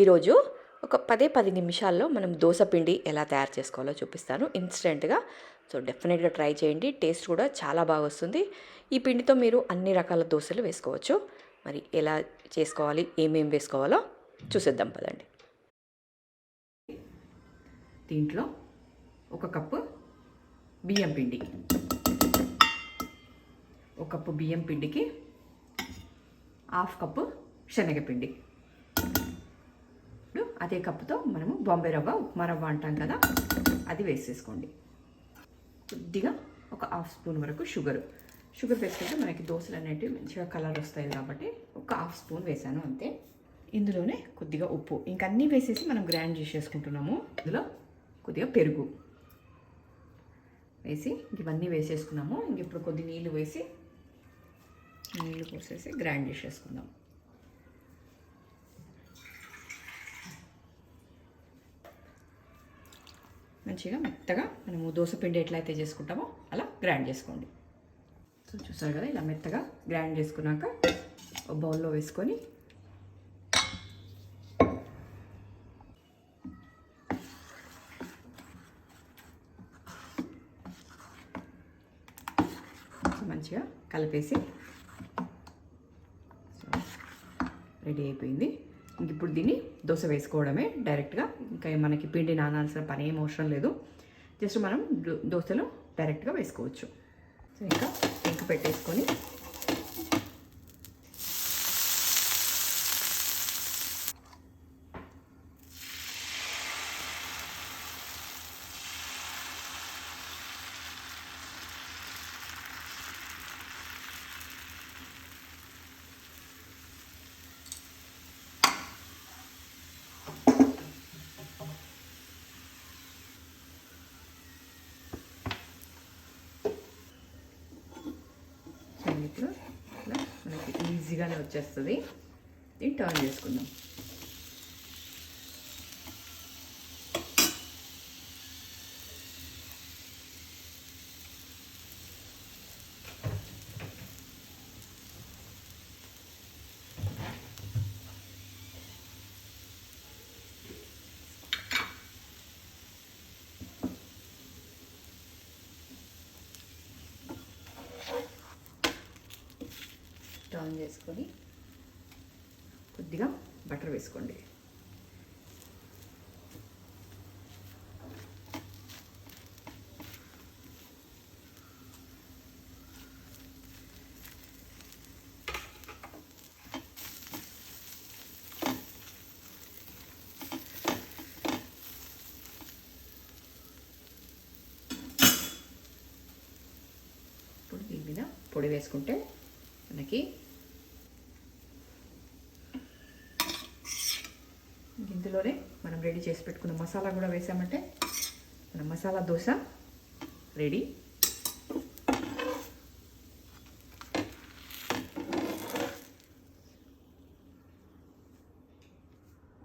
ఈరోజు ఒక పదే పది నిమిషాల్లో మనం దోశపిండి ఎలా తయారు చేసుకోవాలో చూపిస్తాను. ఇన్స్టెంట్గా. సో డెఫినెట్గా ట్రై చేయండి. టేస్ట్ కూడా చాలా బాగా వస్తుంది. ఈ పిండితో మీరు అన్ని రకాల దోశలు వేసుకోవచ్చు. మరి ఎలా చేసుకోవాలి? ఏమేం వేసుకోవాలో చూసేద్దాం పదండి. దీంట్లో ఒక కప్పు బియ్యం పిండి. ఒక కప్పు బియ్యం పిండికి హాఫ్ కప్పు శనగపిండి. అదే కప్పుతో మనము బాంబే రవ్వ ఉప్మా రవ్వ అంటాం కదా అది వేసేసుకోండి. కొద్దిగా ఒక హాఫ్ స్పూన్ వరకు షుగర్. షుగర్ వేసుకుంటే మనకి దోశలు అనేటివి మంచిగా కలర్ వస్తాయి కాబట్టి ఒక హాఫ్ స్పూన్ వేసాను అంతే. ఇందులోనే కొద్దిగా ఉప్పు. ఇంక అన్నీ వేసేసి మనం గ్రైండ్ చేసేసుకుంటున్నాము. ఇందులో కొద్దిగా పెరుగు వేసి ఇవన్నీ వేసేసుకున్నాము. ఇంక ఇప్పుడు కొద్ది నీళ్ళు వేసి నీళ్ళు పోసేసి గ్రైండ్ చేసేసుకుందాం. మంచిగా మెత్తగా మనము దోశపిండి ఎట్లయితే చేసుకుంటామో అలా గ్రైండ్ చేసుకోండి. సో చూసారు కదా ఇలా మెత్తగా గ్రైండ్ చేసుకున్నాక ఒక బౌల్లో వేసుకొని మంచిగా కలిపేసి రెడీ అయిపోయింది. ఇప్పుడు దీన్ని దోశ వేసుకోవడమే డైరెక్ట్గా. ఇంకా మనకి పిండి నానాల్సిన పని ఏం అవసరం లేదు. జస్ట్ మనం దోశలో డైరెక్ట్గా వేసుకోవచ్చు. సో ఇంకా ఇంక పెట్టేసుకొని ఇప్పుడు ఇలా మనకి ఈజీగానే వచ్చేస్తుంది. దీన్ని టర్న్ చేసుకుందాం. టర్న్ చేసుకొని కొద్దిగా బటర్ వేసుకోండి. మీద పొడి వేసుకుంటే మనకి. ఇందులోనే మనం రెడీ చేసి పెట్టుకున్న మసాలా కూడా వేసామంటే మన మసాలా దోశ రెడీ.